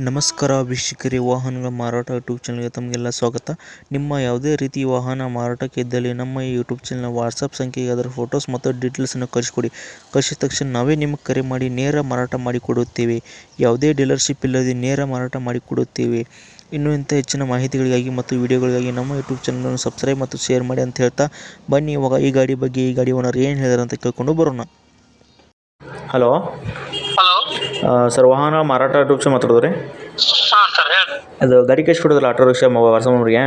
ನಮಸ್ಕಾರ ವೀಕ್ಷಕರೇ, ವಾಹನಗಳ ಮಾರಾಟ ಯೂಟ್ಯೂಬ್ ಚಾನಲ್ಗೆ ತಮಗೆಲ್ಲ ಸ್ವಾಗತ. ನಿಮ್ಮ ಯಾವುದೇ ರೀತಿ ವಾಹನ ಮಾರಾಟಕ್ಕೆ ಇದ್ದಲ್ಲಿ ನಮ್ಮ ಈ ಯೂಟ್ಯೂಬ್ ಚಾನಲ್ನ ವಾಟ್ಸಪ್ ಸಂಖ್ಯೆಗೆ ಅದರ ಫೋಟೋಸ್ ಮತ್ತು ಡೀಟೇಲ್ಸನ್ನು ಕಳಿಸ್ಕೊಡಿ. ಕಳಿಸಿದ ತಕ್ಷಣ ನಾವೇ ನಿಮಗೆ ಕರೆ ಮಾಡಿ ನೇರ ಮಾರಾಟ ಮಾಡಿಕೊಡುತ್ತೇವೆ ಯಾವುದೇ ಡೀಲರ್ಶಿಪ್ ಇಲ್ಲದೆ ನೇರ ಮಾರಾಟ ಮಾಡಿಕೊಡುತ್ತೇವೆ ಇನ್ನು ಇಂಥ ಹೆಚ್ಚಿನ ಮಾಹಿತಿಗಳಿಗಾಗಿ ಮತ್ತು ವಿಡಿಯೋಗಳಿಗಾಗಿ ನಮ್ಮ ಯೂಟ್ಯೂಬ್ ಚಾನಲನ್ನು ಸಬ್ಸ್ಕ್ರೈಬ್ ಮತ್ತು ಶೇರ್ ಮಾಡಿ ಅಂತ ಹೇಳ್ತಾ ಬನ್ನಿ, ಇವಾಗ ಈ ಗಾಡಿ ಬಗ್ಗೆ ಈ ಗಾಡಿ ಓನರ್ ಏನು ಹೇಳಿದಾರೆ ಅಂತ ಕೇಳ್ಕೊಂಡು ಬರೋಣ. ಹಲೋ. ಹಲೋ? ಸರ್ ವಾಹನ ಮಾರಾಟ ಆಟೋ ರಿಕ್ಷಾ ಮಾತಾಡೋದ್ರಿ ಹಾಂ ಸರ್ ಹೇಳಿ. ಅದು ಗಾಡಿ ಕಳಿಸಿ ಕೊಡೋದಿಲ್ಲ ಆಟೋ ರಿಕ್ಷಾ ವರ್ಸಮ್ಮವ್ರಿಗೆ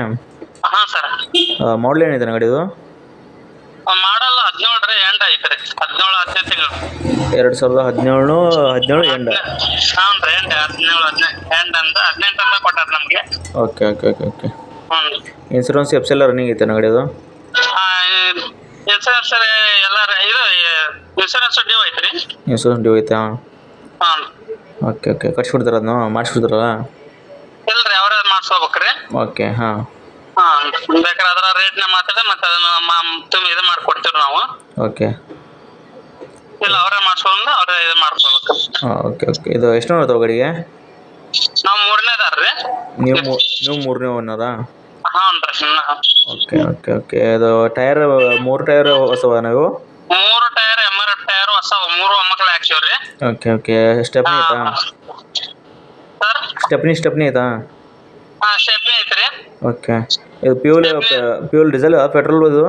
ಹಾಂ ಸರ್. ಮಾಡಲ್ ಏನಿದೆ ಗಾಡಿದು? ಮಾಡಲ್ಲ ಹದಿನೇಳು ರೀ ಎಂಡ್ ಐತ್ರಿ. ಹದಿನೇಳು ಹದಿನೈದು ತಿಂಗಳು. ಎರಡು ಸಾವಿರದ ಹದಿನೇಳು ಹದಿನೇಳು ಎಂಡ್. ರೀ ಎಂಡ್ ಹದಿನೇಳು ಹದಿನೈದು ಎಂಡ್ ಅಂತ ಹದಿನೆಂಟು ಅಂತ ಕೊಟ್ಟಾರ ನಮಗೆ. Okay okay okay okay. ಹ್ಞೂ ಇನ್ಸೂರೆನ್ಸ್ ಎಫ್ಸ್ ಎಲ್ಲ ರನ್ನಿಂಗ್ ಐತೆ ಗಾಡಿದು? ಇನ್ಸೂರೆನ್ಸ್ ಎಲ್ಲ ಇದು ಇನ್ಸೂರೆನ್ಸ್ ಡ್ಯೂ ಐತ್ರಿ. ಇನ್ಸೂರೆನ್ಸ್ ಡ್ಯೂ ಐತೆ ಹಾಂ. ಹಾಂ. Okay okay. ಕಟ್ಸ್ಬಿಡ್ತಾರ ಅದನ್ನು? ಮಾಡಿಸ್ಬಿಡ್ತಾರಲ್ಲ ಇಲ್ರಿ ಅವರೇ ಮಾಡ್ಸ್ಕೋಬೇಕ್ರಿ. ಓಕೆ ಹಾಂ. ಹಾಂ ಬೇಕಾದ್ರೆ ಅದರ ರೇಟ್ನ ಮಾತಾಡ ಮತ್ತೆ ಅದನ್ನು ತುಂಬ ಇದು ಮಾಡ್ಕೊಡ್ತೀವಿ ನಾವು. ಓಕೆ. ಇಲ್ಲ ಅವರೇ ಮಾಡ್ಸ್ಕೊಂಡು ಅವರೇ ಇದು ಮಾಡ್ಕೋಬೇಕು ಹಾಂ ಓಕೆ ಓಕೆ. ಇದು ಎಷ್ಟು ನೋಡ್ತಾವೆ ಗಾಡಿಗೆ? ನಾವು ಮೂರನೇದಾರ ರೀ. ನೀವು ಮೂ ನೀವು ಮೂರನೇ ಓನರಾ? ಹಾಂ ರೀ ಓಕೆ ಓಕೆ ಓಕೆ. ಇದು ಟೈರ್ ಮೂರು ಟೈರ್ ಹೊಸವ ನೀವು? ಮೂರು tyre M R F tyre ಹೊಸ ಮೂರು ಒಮ್ಮಕ್ಳು ಹಾಕ್ಸಿವ್ರಿ. ಓಕೆ ಓಕೆ ಸ್ಟೆಪ್ನಿ ಐತಾ? ಸರ್ ಸ್ಟೆಪ್ನಿ ಸ್ಟೆಪ್ನಿ ಐತಾ? ಹಾ ಐತ್ರಿ. ಓಕೆ ಇದು ಪ್ಯೂಲ್ ಪ್ಯೂಲ್ ಡೀಸೆಲ್ ಪೆಟ್ರೋಲ್ ಇದು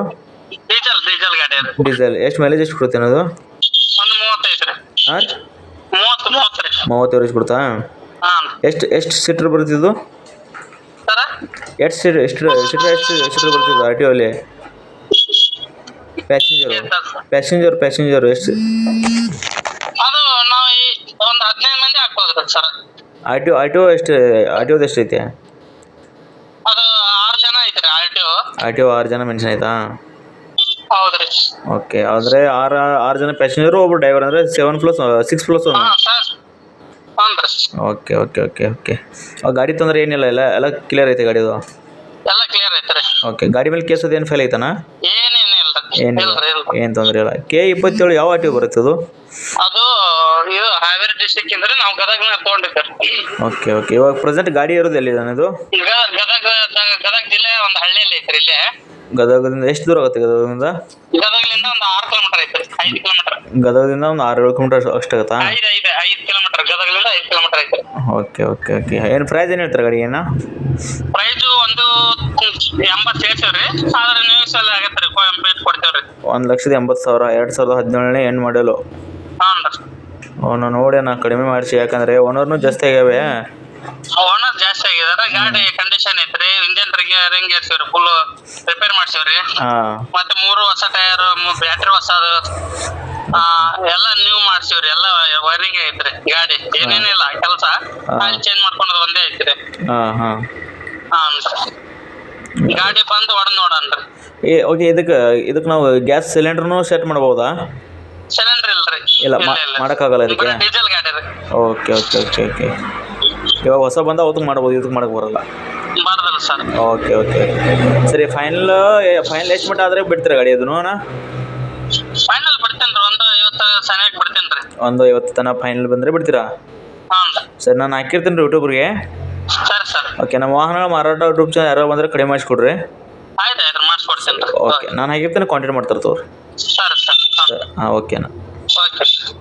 ಡೀಸೆಲ್ ಡೀಸೆಲ್ ಗಾಡಿ ಅದು. ಡೀಸೆಲ್ ಎಷ್ಟು ಮೈಲೇಜ್ ಎಷ್ಟು ಕೊಡುತ್ತೆ ಅದು ಒಂದು ಮೂವತ್ತೈತ್ರಿ. ಹಾಂ? ಮೂವತ್ತು ಮೂವತ್ತು ರೀ ಮೂವತ್ತು ಎಷ್ಟು ಕೊಡ್ತಾ ಹಾಂ. ಎಷ್ಟು ಎಷ್ಟು ಸೀಟ್ರ್ ಬರ್ತಿದ್ದು ಸರ? ಎಷ್ಟು ಸೀಟ್ ಎಷ್ಟು ಸೀಟ್ರ್ ಎಷ್ಟು ಸೀಟ್ರ್ ಬರ್ತಿದ್ದು ಆರ್ ಟಿ ಓಲಿ ಪ್ಯಾಸೆಂಜರು ಪ್ಯಾಸೆಂಜರ್ ಪ್ಯಾಸೆಂಜರ್ ಎಷ್ಟು? ಒಂದು ಹದಿನೈದು ಮಂದಿ ಆಗ್ಬೋದ್ರಿ sir. Auto T O R T O ಎಷ್ಟು ಒದು ಎಷ್ಟು ಐತೆ? ಅದು ಆರು ಜನ ಐತ್ರಿ ಆರ್ ಟಿ ಆರ್ ಜನ ಮೆನ್ಷನ್ ಆಯ್ತಾ? ಹೌದ್ರಿ. ಓಕೆ ಆದ್ರೆ ಆರು ಆರು ಜನ ಪ್ಯಾಸೆಂಜರು ಒಬ್ಬರು ಡ್ರೈವರ್ ಅಂದರೆ seven plus six plus one ಹಾಂ ಸರ್. ಹ್ಞೂ ಓಕೆ ಓಕೆ ಓಕೆ ಓಕೆ. ಗಾಡಿ ತೊಂದರೆ ಏನಿಲ್ಲ ಎಲ್ಲ ಎಲ್ಲ ಕ್ಲಿಯರ್ ಐತೆ ಗಾಡಿದು ಎಲ್ಲ ಕ್ಲಿಯರ್ ಐತ್ರಿ. ಓಕೆ ಗಾಡಿ ಮೇಲೆ ಕೇಸ್ ಏನು ಫೇಲ್ ಐತಾನ? ಏನೇನಿಲ್ಲ ಏನಿಲ್ಲ. ಏನು ತೊಂದರೆ ಇಲ್ಲ. ಕೆ ಇಪ್ಪತ್ತೇಳು ಯಾವ ಆಟೋ ಬರುತ್ತೆ ಅದು? ಅದು ಹಾವೇರಿ ಡಿಸ್ಟಿಕ್ ಇಂದ್ರೆ ನಾವು ಗದಗ್ನ ಸರ್ ಓಕೆ ಓಕೆ ಇವಾಗ ಪ್ರೆಸೆಂಟ್ ಗಾಡಿ ಇರೋದು ಎಲ್ಲಿದೆ ಇದು ಗದಗ ಗದಗ ಜಿಲ್ಲೆ ಒಂದು ಹಳ್ಳಿಯಲ್ಲಿ ಐತ್ರಿ ಇಲ್ಲೇ. ಗದಗದಿಂದ ಎಷ್ಟು ದೂರ ಆಗುತ್ತೆ ಗದಗದಿಂದ? ಗದಗಲಿಂದ ಒಂದು ಆರು ಕಿಲೋಮೀಟರ್ ಐತೆ ಐದು ಕಿಲೋಮೀಟರ್ ಗದಗದಿಂದ ಒಂದು ಆರು ಏಳು ಕಿಲೋಮೀಟರ್ ಅಷ್ಟಾಗುತ್ತಾ ಐದು ಐದು ಐದು ಕಿಲೋಮೀಟರ್ ಗದಗಲಿಂದ ಐದು ಕಿಲೋಮೀಟರ್ ಐತೆ ಓಕೆ ಓಕೆ ಓಕೆ ಏನು ಪ್ರೈಸ್ ಏನು ಹೇಳ್ತಾರೆ ಗಾಡಿ ಏನು? ಪ್ರೈಸು ಒಂದು ಎಂಬತ್ತು ರೀ. ಆದ್ರೆ ನೀವು ಸಲ ಆಗತ್ತೆ ರೀ ಕೊಡ್ತೇವೆ ರೀ. ಒಂದು ಲಕ್ಷದ ಎಂಬತ್ತು ಸಾವಿರ ಎರಡು ಸಾವಿರದ ಹದಿನೇಳನೇ ಎಂಡ್ ಮಾಡಲು ಹಾಂ ರೀ ಅವನು ನೋಡಿ ನಾ ಕಡಿಮೆ ಮಾಡಿಸಿ ಯಾಕಂದ್ರೆ ಓನರ್ನು ಜಾಸ್ತಿ ಆಗ್ಯಾವೆ. ಓನರ್ ಜಾಸ್ತಿ ಆಗಿದಾರ ಗಾಡಿ ಕಂಡೀಷನ್ ಐತ್ರಿ ಇಂಜಿನ್ ರಿಂಗ್ ಏರ್ಸಿವ್ರಿ ಫುಲ್ ರಿಪೇರ್ ಮಾಡ್ಸಿವ್ರಿ. ಹಾಂ. ಮತ್ತೆ ಮೂರು ಹೊಸ ಟೈರ್ ಬ್ಯಾಟ್ರಿ ಹೊಸದು ಆ, ಎಲ್ಲ ನ್ಯೂ ಮಾಡ್ಸಿವ್ರಿ ಎಲ್ಲ ವೈರಿಂಗ್ ಐತ್ರಿ ಗಾಡಿ. ಏನೇನಿಲ್ಲ ಕೆಲಸ. ಆಯಿಲ್ ಚೇಂಜ್ ಮಾಡ್ಕೊಂಡು ಒಂದೇ ಐತ್ರಿ. ಹಾ ಹಾ. ಹಾಂ ಗಾಡಿ ಬಂದು ಹೊಡೆದ್ ನೋಡನ್ರಿ. ಏ ಓಕೆ ಇದಕ್ಕೆ ಇದಕ್ಕೆ ನಾವು ಗ್ಯಾಸ್ ಸಿಲಿಂಡರ್ನು ಸೆಟ್ ಮಾಡ್ಬೋದಾ? ಇಲ್ಲ ಮಾಡೋಕ್ಕಾಗಲ್ಲ ಇದಕ್ಕೆ? ಡೀಸೆಲ್ ಗಾಡಿ ರೀ. Okay okay okay okay. ಇವಾಗ ಹೊಸ ಬಂದ ಅವತ್ತು ಮಾಡ್ಬೋದು ಇದಕ್ಕೆ ಮಾಡಕ್ಕೆ ಬರಲ್ಲ. ಸರ್. ಓಕೆ ಓಕೆ ಸರಿ ಫೈನಲ್ ಫೈನಲ್ ಎಷ್ಟು ಮಟ್ಟ ಆದರೆ ಬಿಡ್ತೀರ ಗಾಡಿ ಅದನ್ನು ಫೈನಲ್ ಬಿಡ್ತೇನ್ರಿ ಒಂದು ಐವತ್ತು ಸನಿಯಾಗಿ ಬಿಡ್ತೇನ್ರಿ ಒಂದು ಐವತ್ತು ತನಕ ಫೈನಲ್ ಬಂದರೆ ಬಿಡ್ತೀರಾ? ಹಾಂ ಸರಿ. ನಾನು ಹಾಕಿರ್ತೀನಿ ರೀ ಯೂಟ್ಯೂಬ್ರಿಗೆ ಸರಿ ಸರ್. ಓಕೆ ನಮ್ಮ ವಾಹನಗಳ ಮಾರಾಟ ಯೂಟ್ಯೂಬ್ ಚಾನಲ್ ಯಾರೋ ಬಂದರೆ ಕಡಿಮೆ ಮಾಡಿಸ್ಕೊಡ್ರಿ. ಆಯ್ತು ಓಕೆ ನಾನು ಹಾಕಿರ್ತೀನಿ ಕಾಂಟ್ಯಾಕ್ಟ್ ಮಾಡ್ತಾರೆ ತೋರಿ ಸರಿ ಸರ್. ಹಾಂ ಓಕೆನಾ olsaydı.